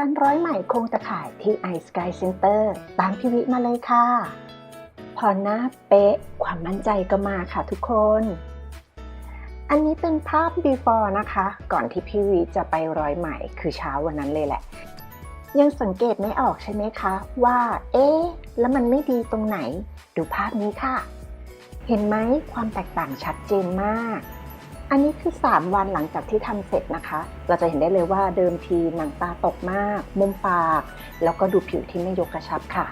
การร้อยไหมโครงตะข่ายที่ i Sky Center ตามพี่วิมาเลยค่ะ พอหน้าเป๊ะความมั่นใจก็มาค่ะทุกคน อันนี้เป็นภาพ before นะคะ ก่อนที่พี่วิจะไปร้อยไหม่คือเช้าวันนั้นเลยแหละ ยังสังเกตไม่ออกใช่ไหมคะ ว่า เอ๊ะ แล้วมันไม่ดีตรงไหน ดูภาพนี้ค่ะ เห็นไหมความแตกต่างชัดเจนมาก อันนี้คือ 3 วันหลังจากที่ทำเสร็จนะคะ เราจะเห็นได้เลยว่าเดิมทีหนังตาตกมาก มุมปาก แล้วก็ดูผิวที่ไม่ยกกระชับค่ะ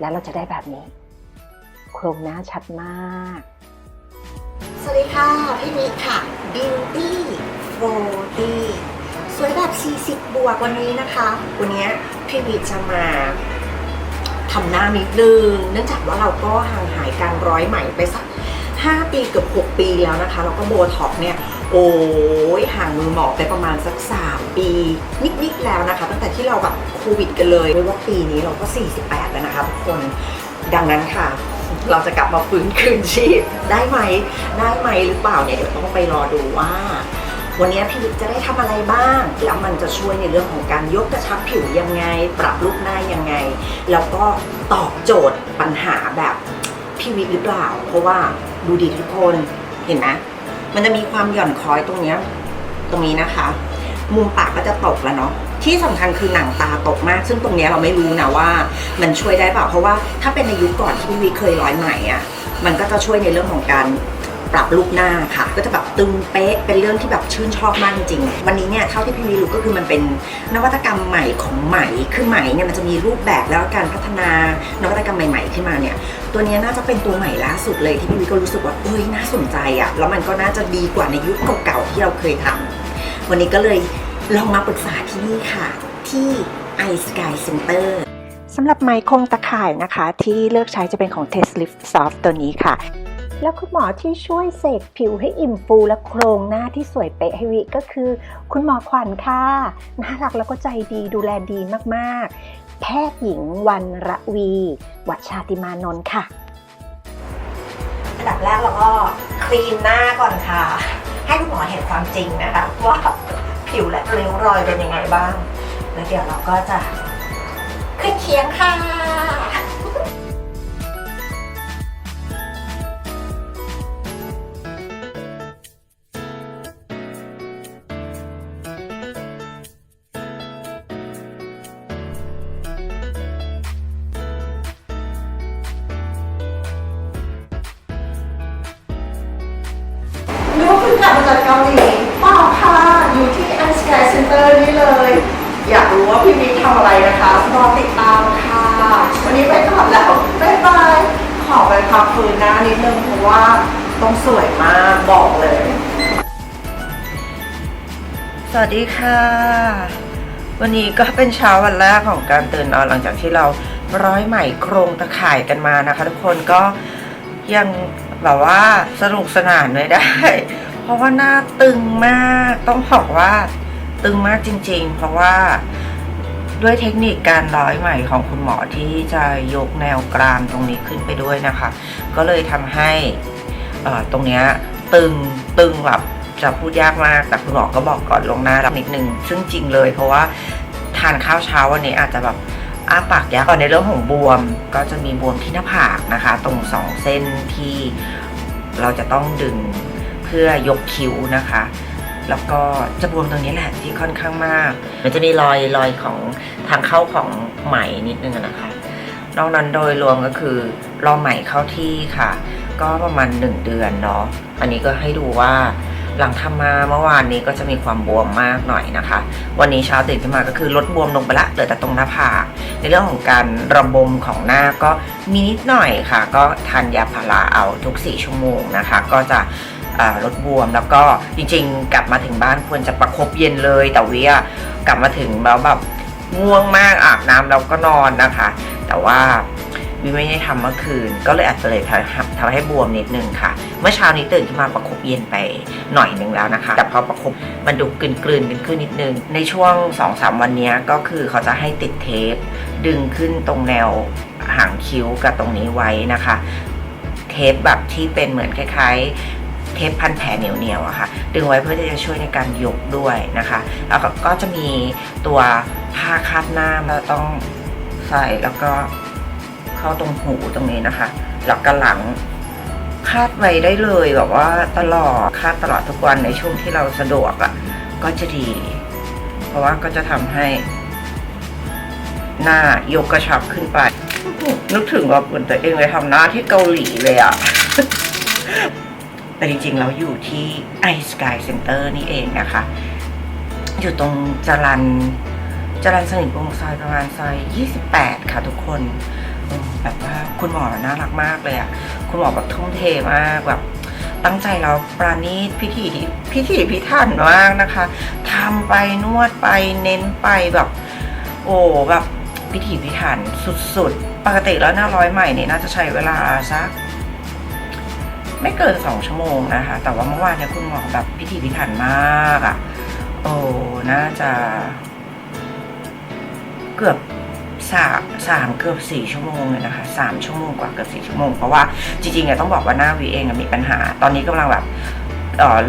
แล้วเราจะได้แบบนี้ โครงหน้าชัดมาก สวัสดีค่ะ พี่มิค่ะ Beauty 4D สวยแบบ 40 บวกวันนี้นะคะ วันนี้พี่มิจะมาทำหน้านิดนึง เนื่องจากว่าเราก็ห่างหายการร้อยไหมไปสัก 5 ปีเกือบ6 ปีแล้วนะคะ แล้วก็โบท็อกเนี่ย โอ้ยห่างมือหมอไปประมาณสัก 3 ปี นิด ๆ แล้วนะคะ ตั้งแต่ที่เราแบบโควิดกันเลยไม่ว่าปีนี้เราก็ 48 แล้วนะคะทุกคนดังนั้นค่ะเราจะกลับมาฟื้นคืนชีพได้ไหมได้ไหมหรือเปล่าเนี่ยเดี๋ยวต้องไปรอดูว่า วันนี้พี่จะได้ทำอะไรบ้าง แล้วมันจะช่วยในเรื่องของการยกกระชับผิวยังไง ปรับลุคหน้ายังไง แล้วก็ตอบโจทย์ปัญหาแบบ พี่วิกหรือเปล่า เพราะว่าดูดีทุกคนเห็นไหมมันจะมีความหย่อนคล้อยตรงเนี้ยตรงนี้นะคะ มุมปากก็จะตกแล้วเนาะที่สำคัญคือหนังตาตกมาก ซึ่งตรงเนี้ยเราไม่รู้นะว่า มันช่วยได้เปล่าเพราะว่าถ้าเป็นในยุคก่อนที่พี่วิเคยร้อยใหม่อะมันก็จะช่วยในเรื่องของการ ปรับรูปหน้าค่ะ ก็จะแบบตึงเป๊ะเป็นเรื่องที่แบบชื่นชอบมากจริงๆ วันนี้เนี่ยเท่าที่พี่วิรู้ก็คือมันเป็นนวัตกรรมใหม่ของไหมคือไหมเนี่ยมันจะมีรูปแบบแล้วการพัฒนานวัตกรรมใหม่ ๆ ขึ้นมาเนี่ยตัวนี้น่าจะเป็นตัวใหม่ล่าสุดเลยที่พี่วิก็รู้สึกว่าเอ้ยน่าสนใจอะแล้วมันก็น่าจะดีกว่าในยุคเก่าๆที่เราเคยทำวันนี้ก็เลยลองมาปรึกษาที่นี่ค่ะ ที่ i Sky Center สำหรับไมโครตะข่ายนะคะ ที่เลือกใช้จะเป็นของ Test Lift Soft ตัวนี้ค่ะ แล้วคุณหมอที่ช่วยเสกผิวให้อิ่มฟูและโครงหน้าที่สวยเป๊ะให้วิก็คือ คุณหมอขวัญค่ะน่ารักแล้วก็ใจดีดูแลดีมากๆ แพทย์หญิงวันระวีวัชาติมานนท์ค่ะ อันดับแรกเราก็คลีนหน้าก่อนค่ะ ให้คุณหมอเห็นความจริงนะคะว่าผิวและริ้วรอยเป็นยังไงบ้าง แล้วเดี๋ยวเราก็จะขึ้นเคียงค่ะ จากเกาหลีเปล่าค่ะ อยู่ที่ i Sky Center นี่เลย อยากรู้ว่าพี่มิกทำอะไรนะคะรอติดตามค่ะ วันนี้ไปก่อนแล้วบ๊ายบาย ขอไปพักฟื้นหน้านิดนึงเพราะว่าต้องสวยมากบอกเลย สวัสดีค่ะ วันนี้ก็เป็นเช้าวันแรกของการตื่นนอนหลังจากที่เราร้อยไหม่โครงตะข่ายกันมานะคะ ทุกคนก็ยังแบบว่าสนุกสนานไม่ได้ เพราะว่าหน้าตึงมากต้องบอกว่าตึงมากจริง ๆ เพราะว่าด้วยเทคนิคการร้อยไหม่ของคุณหมอที่จะยกแนวกรามตรงนี้ขึ้นไปด้วยนะคะ ก็เลยทำให้ตรงนี้ตึงตึงแบบจะพูดยากมาก แต่คุณหมอก็บอกก่อนลงหน้ารักนิดนึง ซึ่งจริงเลย เพราะว่าทานข้าวเช้าวันนี้อาจจะแบบอ้าปากยากก่อนในเรื่องของบวม ก็จะมีบวมที่หน้าผากนะคะ ตรงสองเส้นที่เราจะต้องดึง พื่อยกคิ้วนะคะ แล้วก็จะบวมตรงนี้แหละที่ค่อนข้างมาก มันจะมีรอยรอยของทางเข้าของไหมนิดนึงนะคะนอกนั้นโดยรวมก็คือรอใหม่เข้าที่ค่ะ ก็ประมาณ 1 เดือนเนาะอันนี้ก็ให้ดูว่าหลังทำมาเมื่อวานนี้ก็จะมีความบวมมากหน่อยนะคะ วันนี้เช้าตื่นขึ้นมาก็คือลดบวมลงไปละเหลือแต่ตรงหน้าผากในเรื่องของการระบมของหน้าก็มีนิดหน่อยค่ะ ก็ทานยาพาราเอาทุก 4 ชั่วโมงนะคะ ก็จะ อ่าลดบวม แล้วก็จริงๆ กลับมาถึงบ้านควรจะประคบเย็นเลย แต่เวียกลับมาถึงแล้วแบบง่วงมากอาบน้ำแล้วก็นอนนะคะ แต่ว่าวิไม่ได้ทำเมื่อคืน ก็เลยอาจจะเลยทำให้บวมนิดนึงค่ะ เมื่อเช้านี้ตื่นขึ้นมาประคบเย็นไปหน่อยนึงแล้วนะคะ แต่พอประคบมันดูกลืนกลืนๆกันขึ้นนิดนึง ในช่วง2อสวันนี้ก็คือเขาจะให้ติดเทป ดึงขึ้นตรงแนวหางคิ้วกับตรงนี้ไว้นะคะ เทปแบบที่เป็นเหมือนคล้าย ๆ เทปพันแผลเหนียวๆอะค่ะ ดึงไว้เพื่อที่จะช่วยในการยกด้วยนะคะ แล้วก็จะมีตัวผ้าคาดหน้าเราต้องใส่แล้วก็เข้าตรงหูตรงนี้นะคะ แล้วก็หลังคาดไว้ได้เลยแบบว่าตลอดคาดตลอดทุกวันในช่วงที่เราสะดวกอะ่ะก็จะดี เพราะว่าก็จะทำให้หน้ายกกระชับขึ้นไป นึกถึงว่าเหมือนตัวเองเลยทำหน้าที่เกาหลีเลยอะ แต่จริงๆ เราอยู่ที่ i Sky Center นี่เองนะคะ อยู่ตรงจรันจรันสนิทวงซอยประมาณซอย 28 ค่ะทุกคนแบบว่าคุณหมอน่ารักมากเลยอะคุณหมอแบบทุ่มเทมากแบบตั้งใจเราปราณีตพิถีพิถีพิถันมากนะคะทำไปนวดไปเน้นไปแบบ โอ้แบบพิถีพิถันสุดๆ ปกติแล้วหน้าร้อยใหม่เนี่ยน่าจะใช้เวลาสัก ไม่เกินสองชั่วโมงนะคะ แต่ว่าเมื่อวานเนี่ยคุณหมอแบบพิถีพิถันมากอะ่ะ โอ้น่าจะ เกือบสามสามเกือบสี่ชั่วโมงเลยนะคะสามชั่วโมงกว่าเกือบสี่ชั่วโมง เพราะว่าจริงๆเนี่ยต้องบอกว่าหน้าวีเองมีปัญหา ตอนนี้กำลังแบบ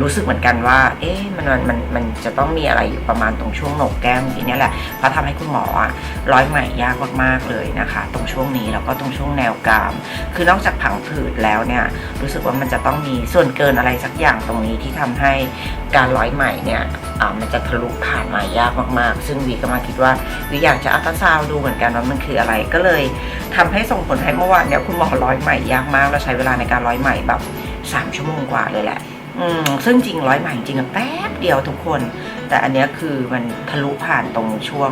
รู้สึกเหมือนกันว่า เอ๊ะมันมันมันมันจะต้องมีอะไรอยู่ประมาณตรงช่วงโหนกแก้มนี้เนี่แหละเพราะทำให้คุณหมออะร้อยใหม่ยากมากๆเลยนะคะ ตรงช่วงนี้แล้วก็ตรงช่วงแนวกราม คือนอกจากผังผืดแล้วเนี่ยรู้สึกว่ามันจะต้องมีส่วนเกินอะไรสักอย่างตรงนี้ที่ทำให้การร้อยใหม่เนี่ยอ่ามันจะทะลุผ่านมายากมากๆ ซึ่งวีก็มาคิดว่าวีอยากจะอัลตราซาวดูเหมือนกันว่ามันคืออะไรก็เลยทำให้ส่งผลให้เมื่อวานเนี่ยคุณหมอร้อยใหม่ยากมากแล้วใช้เวลาในการร้อยใหม่แบบ3ชั่วโมงกว่าเลยแหละ อืมซึ่งจริงร้อยใหม่จริงอะแป๊บเดียวทุกคน แต่อันเนี้ยคือมันทะลุผ่านตรงช่วง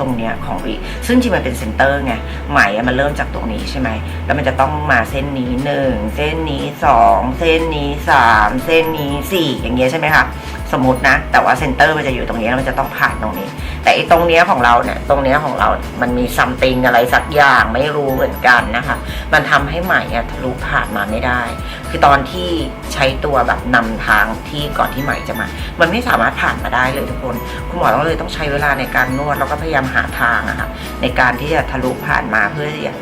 ตรงเนี้ยของวีซึ่งจริงมันเป็นเซนเตอร์ไงไหมอะมันเริ่มจากตรงนี้ใช่ไหมแล้วมันจะต้องมาเส้นนี้หนึ่งเส้นนี้สองเส้นนี้สามเส้นนี้สี่อย่างเงี้ยใช่ไหมคะ สมมตินะ แต่ว่าเซนเตอร์มันจะอยู่ตรงนี้แล้วมันจะต้องผ่านตรงนี้ แต่ไอ้ตรงเนี้ยของเราเนี่ยตรงเนี้ยของเรา มันมีซัมติงอะไรสักอย่างไม่รู้เหมือนกันนะคะ มันทำให้ไหมอะทะลุผ่านมาไม่ได้ คือตอนที่ใช้ตัวแบบนำทางที่ก่อนที่ไหมจะมา มันไม่สามารถผ่านมาได้เลยทุกคนคุณหมอต้องเลยต้องใช้เวลาในการนวดแล้วก็พยายามหาทางอะค่ะในการที่จะทะลุผ่านมาเพื่อที่จะ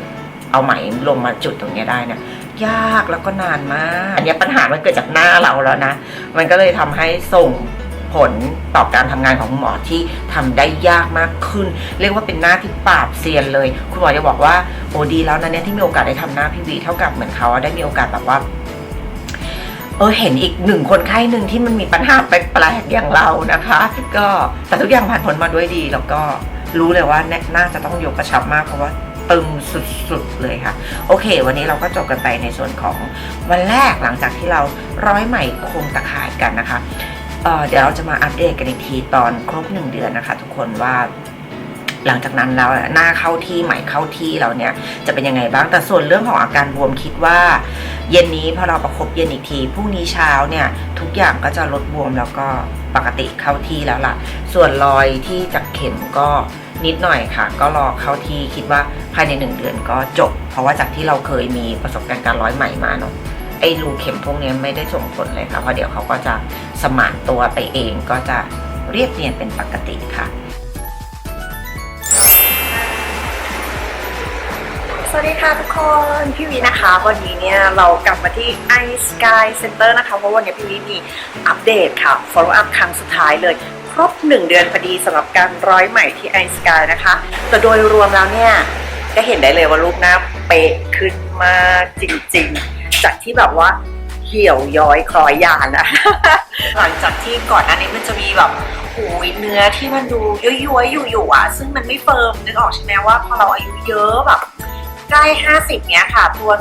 เอาไหมลงมาจุดตรงนี้ได้เนี่ย ยากแล้วก็นานมาก อันนี้ปัญหามันเกิดจากหน้าเราแล้วนะ มันก็เลยทำให้ส่งผลต่อการทำงานของหมอที่ทำได้ยากมากขึ้น เรียกว่าเป็นหน้าที่ปราบเซียนเลย คุณหมอจะบอกว่าโอ้ดีแล้วนะเนี่ยที่มีโอกาสได้ทำหน้าพี่วีเท่ากับเหมือนเขาได้มีโอกาสแบบว่าเออเห็นอีกหนึ่งคนไข้หนึ่งที่มันมีปัญหาแปลกๆอย่างเรานะคะ ก็แต่ทุกอย่างผ่านพ้นมาด้วยดี แล้วก็รู้เลยว่าแน่น่าจะต้องยกกระชับมากเพราะว่า ตึงสุดๆเลยค่ะ โอเค วันนี้เราก็จบกันไปในส่วนของวันแรกหลังจากที่เราร้อยใหม่โครงตะข่ายกันนะคะเเดี๋ยวเราจะมาอัปเดตกันอีกทีตอนครบหนึ่งเดือนนะคะ ทุกคนว่าหลังจากนั้นแล้วหน้าเข้าที่ใหม่เข้าที่เราเนี่ยจะเป็นยังไงบ้างแต่ส่วนเรื่องของอาการบวมคิดว่า เย็นนี้พอเราประคบเย็นอีกทีพรุ่งนี้เช้าเนี่ยทุกอย่างก็จะลดบวมแล้วก็ ปกติเข้าที่แล้วล่ะ ส่วนรอยที่จากเข็มก็นิดหน่อยค่ะ ก็รอเข้าที่คิดว่าภายในหนึ่งเดือนก็จบ เพราะว่าจากที่เราเคยมีประสบการณ์การร้อยใหม่มาเนาะไอ้รูเข็มพวกนี้ไม่ได้ส่งผลเลยค่ะเพราะเดี๋ยวเขาก็จะสมานตัวไปเองก็จะเรียบเนียนเป็นปกติค่ะ สวัสดีค่ะทุกคนพี่วีนะคะ วันนี้เนี่ยเรากลับมาที่ i Sky Center นะคะเพราะวันนี้พี่วีมีอัปเดตค่ะ follow up ครั้งสุดท้ายเลย ครบ 1 เดือนพอดีสำหรับการร้อยใหม่ที่ i Sky นะคะ แต่โดยรวมแล้วเนี่ยก็เห็นได้เลยว่ารูปหน้าเป๊ะขึ้นมากจริงๆ จากที่แบบว่าเหี่ยวย้อยคล้อยยานนะหลังจากที่ก่อนหน้านี้มันจะมีแบบหูยเนื้อที่มันดูย้วยๆอยู่ๆอะซึ่งมันไม่เฟิร์มนึกออกใช่ไหมว่าพอเราอายุเยอะแบบ ใกล้ห้าสิบเนี้ยค่ะ ตัว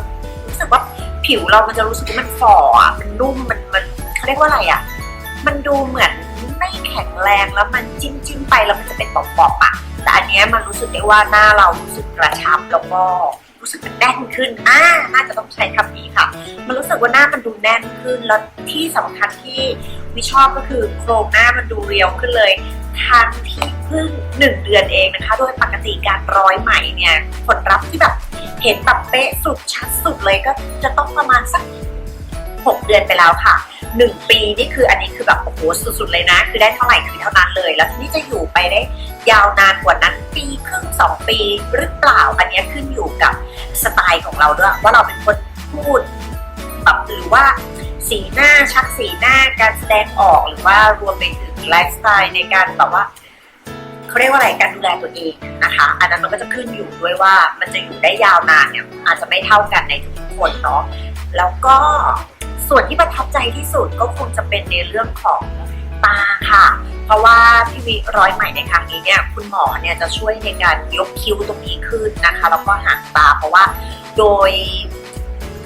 รู้สึกว่าผิวเรามันจะรู้สึกว่ามันฝ่ออะมันนุ่มมันมันเขาเรียกว่าอะไรอะ มันดูเหมือนไม่แข็งแรงแล้วมันจิ้มจิ้มๆไปแล้วมันจะเป็นปอบๆอะแต่อันเนี้ยมันรู้สึกได้ว่าหน้าเรารู้สึกกระชับแล้วก็รู้สึกมันแน่นขึ้น อ่า น่าจะต้องใช้คำนี้ค่ะ มันรู้สึกว่าหน้ามันดูแน่นขึ้น แล้วที่สำคัญที่วิชอบก็คือโครงหน้ามันดูเรียวขึ้นเลย ทั้งที่ พิ่งหนึ่งเดือนเองนะคะ โดยปกติการร้อยไหม่เนี่ยผลลัพธ์ที่แบบเห็นแบบเป๊ะสุดชัดสุดเลยก็จะต้องประมาณสักหกเดือนไปแล้วค่ะหนึ่งปีนี่คืออันนี้คือแบบโอ้โหสุดๆเลยนะ คือได้เท่าไหร่คือเท่านั้นเลย แล้วทีนี้จะอยู่ไปได้ยาวนานกว่านั้นปีครึ่งสองปีหรือเปล่าอันนี้ขึ้นอยู่กับสไตล์ของเราด้วยว่าเราเป็นคนพูดแบบหรือว่าสีหน้าชักสีหน้าการแสดงออกหรือว่ารวมไปถึงไลฟ์สไตล์ในการแบบว่า เขาเรียกว่าอะไรการดูแลตัวเองนะคะ อันนั้นมันก็จะขึ้นอยู่ด้วยว่ามันจะอยู่ได้ยาวนานเนี่ยอาจจะไม่เท่ากันในทุกคนเนาะแล้วก็ส่วนที่ประทับใจที่สุดก็คงจะเป็นในเรื่องของตาค่ะ เพราะว่าพี่วิร้อยใหม่ในครั้งนี้เนี่ยคุณหมอเนี่ยจะช่วยในการยกคิ้วตรงนี้ขึ้นนะคะ แล้วก็หางตาเพราะว่าโดย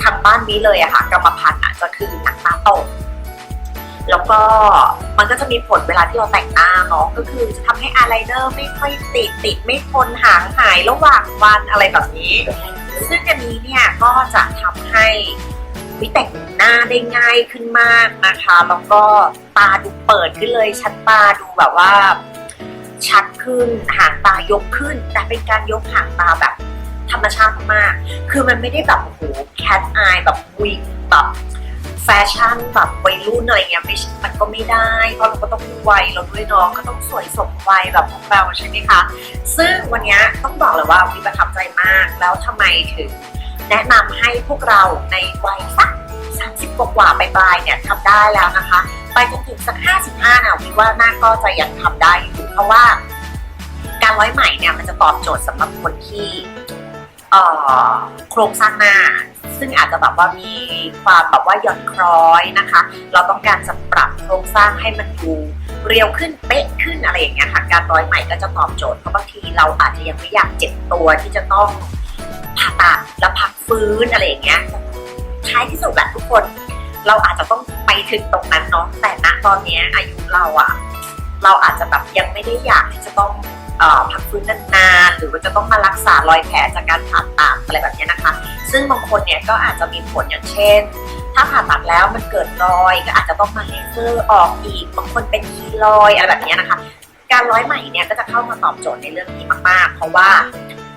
ทางบ้านนี้เลยอะค่ะกรรมพันธุ์อะจะคือหนังตาตก แล้วก็มันก็จะมีผลเวลาที่เราแต่งหน้าเนาะก็คือจะทำให้อายไลเนอร์ไม่ค่อยติดติดไม่ทนหางหายระหว่างวันอะไรแบบนี้ ซึ่งอันนี้เนี่ยก็จะทำให้วิแต่งหน้าได้ง่ายขึ้นมากนะคะแล้วก็ตาดูเปิดขึ้นเลยชั้นตาดูแบบว่า ชัดขึ้นหางตายกขึ้น แต่เป็นการยกหางตาแบบธรรมชาติมาก คือมันไม่ได้แบบโอ้โหแคทอายแบบวิงแบบ แฟชั่นแบบวัยรุ่นอะไรเงี้ยไม่มันก็ไม่ได้ เพราะเราก็ต้องวัยเราด้วยน้องก็ต้องสวยสมวัยแบบพวกเราใช่ไหมคะ ซึ่งวันนี้ต้องบอกเลยว่าวิประทับใจมากแล้วทำไมถึง แนะนำให้พวกเราในวัยสัก30กว่าปลายๆเนี่ยทำได้แล้วนะคะ ไปจนถึงสัก55นะวิว่าน่าก็จะยังทำได้อยู่เพราะว่า การร้อยไหม่เนี่ยมันจะตอบโจทย์สำหรับคนที่เอ่อโครงสร้างหน้า ซึ่งอาจจะแบบว่ามีความแบบว่าหย่อนคล้อยนะคะ เราต้องการจะปรับโครงสร้างให้มันดูเรียวขึ้นเป๊ะขึ้นอะไรอย่างเงี้ยค่ะการร้อยไหม่ก็จะตอบโจทย์เพราะบางทีเราอาจจะยังไม่อยากเจ็บตัวที่จะต้องผ่าตัดแล้วพักฟื้นอะไรอย่างเงี้ยท้ายที่สุดแหละทุกคน เราอาจจะต้องไปถึงตรงนั้นเนาะแต่ณตอนนี้อายุเราอะเราอาจจะแบบยังไม่ได้อยากที่จะต้อง พักฟื้นนานๆหรือว่าจะต้องมารักษารอยแผลจากการผ่าตัดอะไรแบบนี้นะคะ ซึ่งบางคนเนี่ยก็อาจจะมีผลอย่างเช่น ถ้าผ่าตัดแล้วมันเกิดรอยก็อาจจะต้องมาเลเซอร์ออกอีกบางคนเป็นคีรอยอะไรแบบนี้นะคะ การร้อยไหมเนี่ยก็จะเข้ามาตอบโจทย์ในเรื่องนี้มากๆ เพราะว่า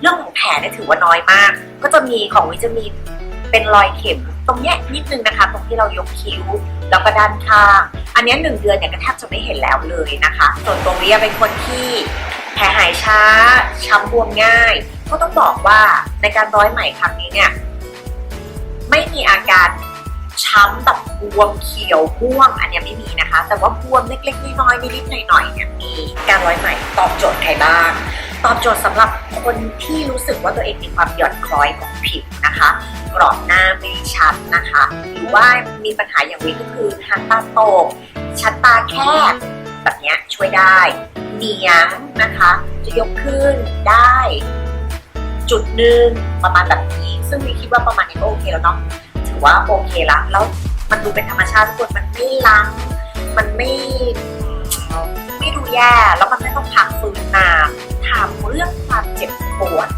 เรื่องของแผลเนี่ยถือว่าน้อยมาก ก็จะมีของวิจะมีเป็นรอยเข็มตรงเนี้ยนิดนึงนะคะ ตรงที่เรายกคิ้วแล้วก็ด้านข้าง อันนี้หนึ่งเดือนเนี่ยก็แทบจะไม่เห็นแล้วเลยนะคะ ส่วนตัววิเป็นคนที่ แผลหายช้า ช้ำบวมง่าย ก็ต้องบอกว่าในการร้อยไหมครั้งนี้เนี่ยไม่มีอาการช้ำแบบบวมเขียวม่วงอันนี้ไม่มีนะคะ แต่ว่าบวมเล็กๆน้อยๆนิดๆหน่อยๆเนี่ยมีการร้อยไหมตอบโจทย์ใครบ้าง ตอบโจทย์สำหรับคนที่รู้สึกว่าตัวเองมีความหย่อนคล้อยของผิวนะคะ กรอบหน้าไม่ชัดนะคะ หรือว่ามีปัญหาอย่างวิก็คือหางตาโตกชั้นตาแคบแบบนี้ช่วยได้ เหนียงนะคะ จะยกขึ้นได้ จุดหนึ่งประมาณแบบนี้ ซึ่งวิคิดว่าประมาณนี้ก็โอเคแล้วเนาะถือว่าโอเคละแล้วมันดูเป็นธรรมชาติทุกคนมันไม่ล้างมันไม่ไม่ดูแย่แล้วมันไม่ต้องพักฟื้นนานถามเรื่องความเจ็บปวด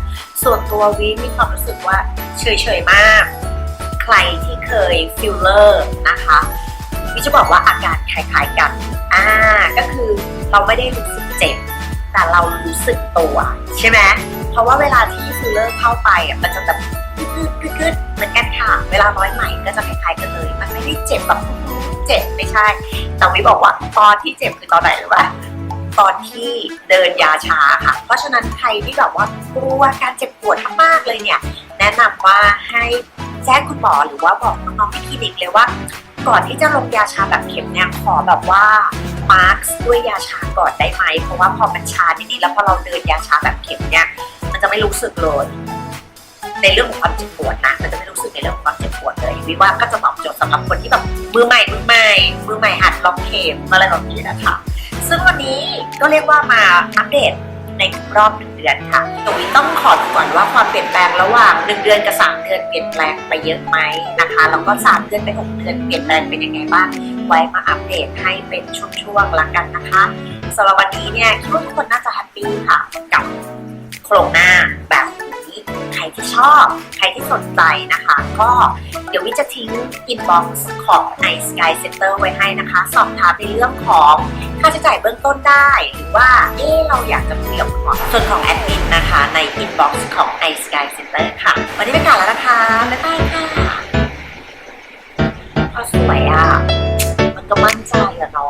ส่วนตัววิมีความรู้สึกว่าเฉยๆมาก ใครที่เคยฟิลเลอร์นะคะวิจะบอกว่าอาการคล้ายๆกัน อ่า ก็คือเราไม่ได้รู้สึก เจ็บ แต่เรารู้สึกตัวใช่ไหมเพราะว่าเวลาที่ฟิลเลอร์เข้าไปอะมันจะแบบกึดกึดกึดเหมือนกันค่ะเวลาร้อยไหม่ก็จะคล้ายๆกันเลย มันไม่ได้เจ็บแบบเจ็บไม่ใช่แต่วิบอกว่าตอนที่เจ็บคือตอนไหนหรือว่าตอนที่เดินยาช้าค่ะ เพราะฉะนั้นใครที่แบบว่ากลัวการเจ็บปวดมากๆเลยเนี่ย แนะนำว่าให้แจ้งคุณหมอหรือว่าบอกน้องๆที่คลินิกเลยว่า ก่อนที่จะลงยาชาแบบเข็มเนี่ยขอแบบว่า มาร์คด้วยยาชาก่อนได้ไหม เพราะว่าพอมันชานิดๆแล้วพอเราเดินยาชาแบบเข็มเนี่ย มันจะไม่รู้สึกเลย ในเรื่องของความเจ็บปวดนะมันจะไม่รู้สึกในเรื่องของความเจ็บปวดเลยวิว่าก็จะตอบโจทย์สำหรับคนที่แบบมือใหม่มือใหม่มือใหม่หัดลองเข็มอะไรแบบนี้นะคะซึ่งวันนี้ก็เรียกว่ามาอัปเดตในรอบหนึ่งเดือนค่ะตรงนี้ต้องขอดูก่อนว่าความเปลี่ยนแปลงระหว่างหนึ่งเดือนกับสามเดือนเปลี่ยนแปลงไปเยอะไหมนะคะ แล้วก็สามเดือนไปหกเดือนเปลี่ยนแปลงเป็นยังไงบ้าง ไว้มาอัปเดตให้เป็นช่วงๆละกันนะคะสำหรับวันนี้เนี่ยคิดว่าทุกคนน่าจะแฮปปี้ค่ะกับโครงหน้าแบบนี้ใครที่ชอบ ใครที่สนใจนะคะ ก็เดี๋ยววิจะทิ้งอินบ็อกซ์ของ i Sky Center ไว้ให้นะคะ สอบถามในเรื่องของค่าใช้จ่ายเบื้องต้นได้ หรือว่าเอ๊เราอยากจะคุยกับคุณหมอส่วนของแอดมินนะคะในอินบ็อกซ์ของ i Sky Center ค่ะ วันนี้ไปก่อนแล้วนะคะ บ๊ายบายค่ะพอสวยอะ กับน้อง